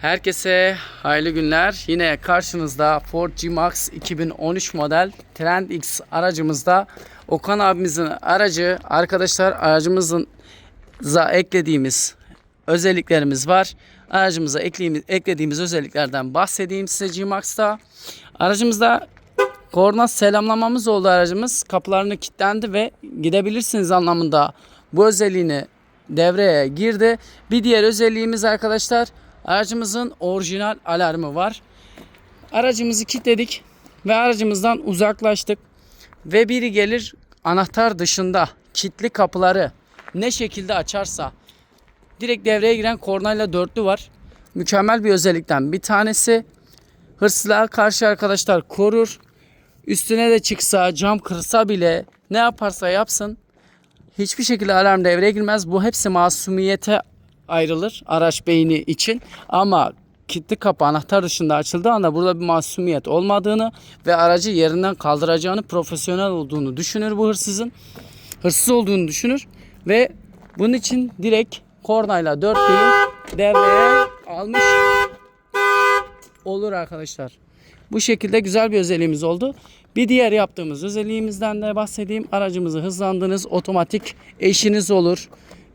Herkese hayırlı günler. Yine karşınızda Ford G-Max 2013 model Trend X aracımızda Okan abimizin aracı arkadaşlar aracımızın za eklediğimiz özelliklerimiz var. Aracımıza eklediğimiz, eklediğimiz özelliklerden bahsedeyim size G-Max'ta. Aracımızda koordinat selamlamamız oldu aracımız. Kapılarını kilitlendi ve gidebilirsiniz anlamında bu özelliğini devreye girdi. Bir diğer özelliğimiz arkadaşlar aracımızın orijinal alarmı var. Aracımızı kilitledik ve aracımızdan uzaklaştık. Ve biri gelir anahtar dışında kilitli kapıları ne şekilde açarsa direkt devreye giren kornayla dörtlü var. Mükemmel bir özellikten bir tanesi. Hırsızlığa karşı arkadaşlar korur. Üstüne de çıksa, cam kırsa bile ne yaparsa yapsın hiçbir şekilde alarm devreye girmez. Bu hepsi masumiyete ayrılır araç beyni için. Ama kilitli kapı anahtar dışında açıldığı anda burada bir masumiyet olmadığını ve aracı yerinden kaldıracağını profesyonel olduğunu düşünür bu hırsızın. Hırsız olduğunu düşünür ve bunun için direkt kornayla dörtlüyü devreye almış olur arkadaşlar. Bu şekilde güzel bir özelliğimiz oldu. Bir diğer yaptığımız özelliğimizden de bahsedeyim. Aracımızı hızlandınız. Otomatik eşiniz olur.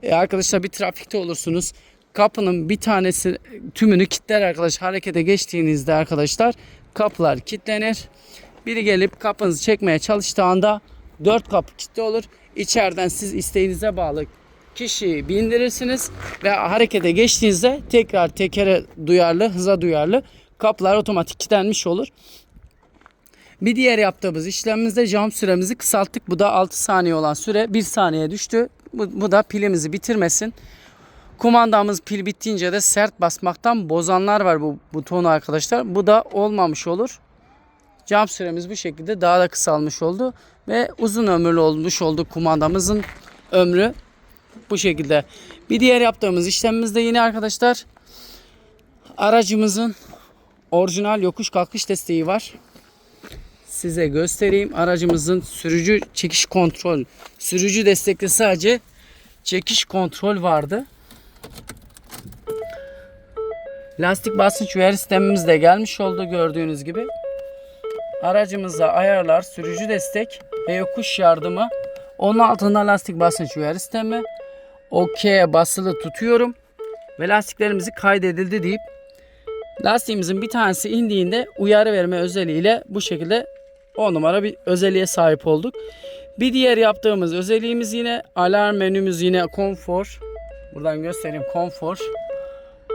E, arkadaşlar bir trafikte olursunuz. Kapının bir tanesi tümünü kilitler arkadaşlar. Harekete geçtiğinizde arkadaşlar kapılar kilitlenir. Biri gelip kapınızı çekmeye çalıştığı anda dört kapı kilitli olur. İçeriden siz isteğinize bağlı kişiyi bindirirsiniz ve harekete geçtiğinizde tekrar tekere duyarlı, hıza duyarlı kapılar otomatik kilitlenmiş olur. Bir diğer yaptığımız işlemimizde cam süremizi kısalttık. Bu da 6 saniye olan süre 1 saniye düştü. Bu, bu da pilimizi bitirmesin. Kumandamız pil bittiğince de sert basmaktan bozanlar var bu butonu arkadaşlar. Bu da olmamış olur. Cam süremiz bu şekilde daha da kısalmış oldu. Ve uzun ömürlü olmuş oldu kumandamızın ömrü. Bu şekilde. Bir diğer yaptığımız işlemimizde yine arkadaşlar aracımızın orijinal yokuş kalkış desteği var. Size göstereyim. Aracımızın sürücü çekiş kontrol. Sürücü destekli sadece çekiş kontrol vardı. Lastik basınç uyarı sistemimiz de gelmiş oldu gördüğünüz gibi. Aracımıza ayarlar, sürücü destek ve yokuş yardımı. Onun altında lastik basınç uyarı sistemi. OK'ye basılı tutuyorum. Ve lastiklerimizi kaydedildi deyip lastiğimizin bir tanesi indiğinde uyarı verme özelliğiyle bu şekilde 10 numara bir özelliğe sahip olduk. Bir diğer yaptığımız özelliğimiz yine alarm menümüz yine konfor. Buradan göstereyim konfor.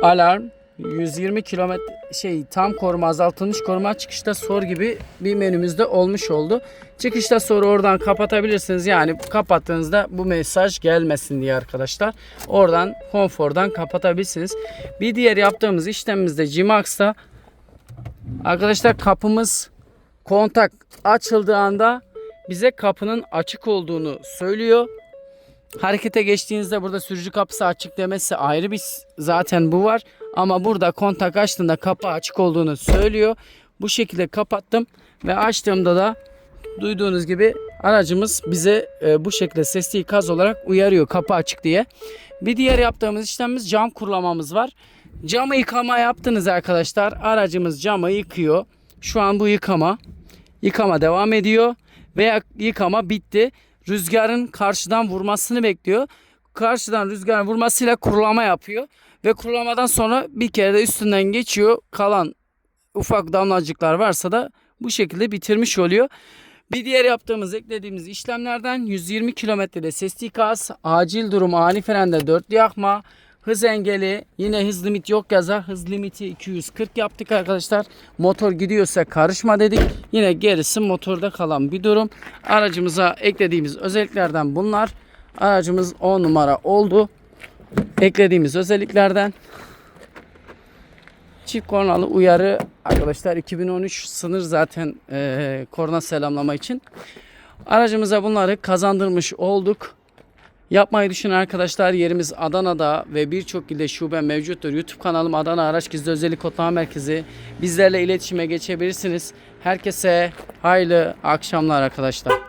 Alarm 120 kilometre şey tam koruma azaltılmış koruma çıkışta sor gibi bir menümüzde olmuş oldu. Çıkışta soru oradan kapatabilirsiniz. Yani kapattığınızda bu mesaj gelmesin diye arkadaşlar. Oradan konfordan kapatabilirsiniz. Bir diğer yaptığımız işlemimizde Gmax'ta arkadaşlar kapımız kontak açıldığı anda bize kapının açık olduğunu söylüyor. Harekete geçtiğinizde burada sürücü kapısı açık demesi ayrı bir zaten bu var. Ama burada kontak açtığında kapı açık olduğunu söylüyor. Bu şekilde kapattım ve açtığımda da duyduğunuz gibi aracımız bize e, bu şekilde sesli ikaz olarak uyarıyor kapı açık diye. Bir diğer yaptığımız işlemimiz cam kurulamamız var. Camı yıkama yaptınız arkadaşlar. Aracımız camı yıkıyor. Şu an bu yıkama. Yıkama devam ediyor. Veya yıkama bitti. Rüzgarın karşıdan vurmasını bekliyor. Karşıdan rüzgarın vurmasıyla kurulama yapıyor. Ve kurulamadan sonra bir kere de üstünden geçiyor. Kalan ufak damlacıklar varsa da bu şekilde bitirmiş oluyor. Bir diğer yaptığımız eklediğimiz işlemlerden 120 kilometrede sesli ikaz, acil durum, ani frende dörtlü yakma, hız engeli, yine hız limit yok yazar. Hız limiti 240 yaptık arkadaşlar. Motor gidiyorsa karışma dedik. Yine gerisi motorda kalan bir durum. Aracımıza eklediğimiz özelliklerden bunlar. Aracımız 10 numara oldu. Eklediğimiz özelliklerden Çift kornalı uyarı arkadaşlar 2013 sınır zaten e, korna selamlama için. Aracımıza bunları kazandırmış olduk. Yapmayı düşünen arkadaşlar yerimiz Adana'da ve birçok ilde şube mevcuttur. YouTube kanalım Adana Araç Gizli Özellik Kodlama Merkezi. Bizlerle iletişime geçebilirsiniz. Herkese hayırlı akşamlar arkadaşlar.